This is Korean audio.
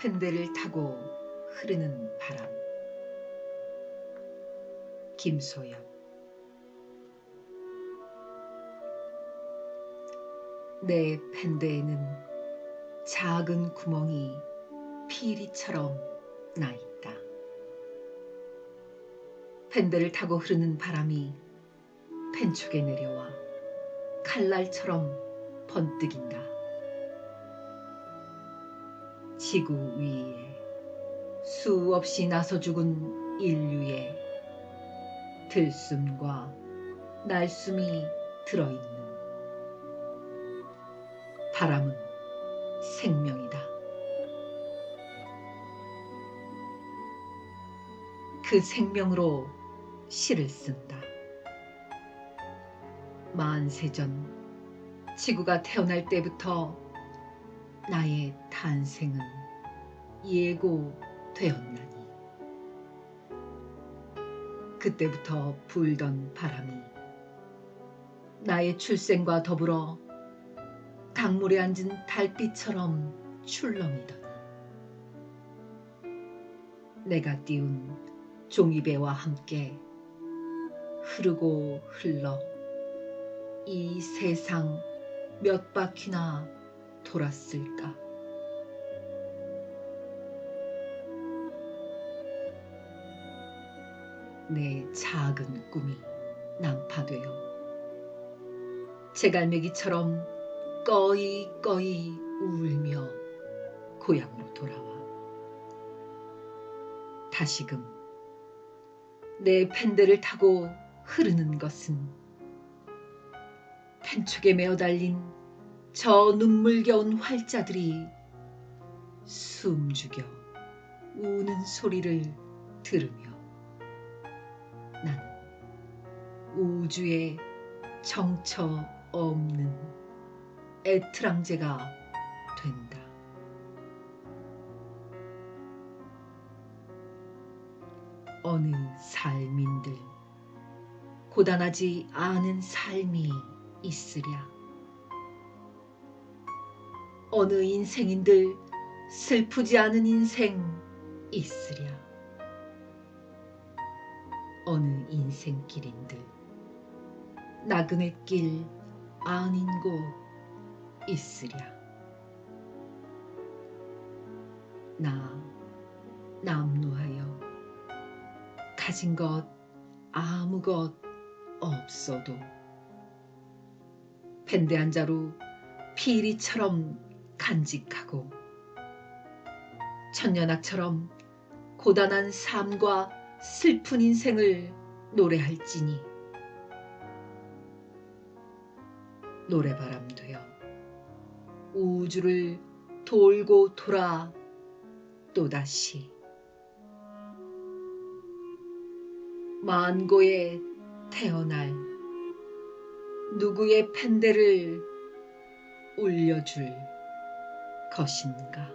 pen대를 타고 흐르는 바람 김소연 내 pen대에는 작은 구멍이 피리처럼 나 있다. 펜대를 타고 흐르는 바람이 펜촉에 내려와 칼날처럼 번뜩인다. 지구 위에 수없이 나서 죽은 인류의 들숨과 날숨이 들어있는 바람은 생명이다. 그 생명으로 시를 쓴다. 만세전 지구가 태어날 때부터 나의 탄생은 예고되었나니 그때부터 불던 바람이 나의 출생과 더불어 강물에 앉은 달빛처럼 출렁이더니 내가 띄운 종이배와 함께 흐르고 흘러 이 세상 몇 바퀴나 돌았을까? 내 작은 꿈이 난파되어 제갈매기처럼 꺼이 꺼이 울며 고향으로 돌아와 다시금 내 펜대를 타고 흐르는 것은 펜촉에 매어 달린 저 눈물겨운 활자들이 숨죽여 우는 소리를 들으며 난 우주에 정처 없는 애트랑제가 된다. 어느 삶인들 고단하지 않은 삶이 있으랴. 어느 인생인들 슬프지 않은 인생 있으랴. 어느 인생길인들 나그네 길 아닌 곳 있으랴. 나 남루하여 가진 것 아무 것 없어도 밴드 한 자루 피리처럼 간직하고 천년악처럼 고단한 삶과 슬픈 인생을 노래할지니 노래바람 되어 우주를 돌고 돌아 또다시 만고에 태어날 누구의 펜대를 울려줄 것인가.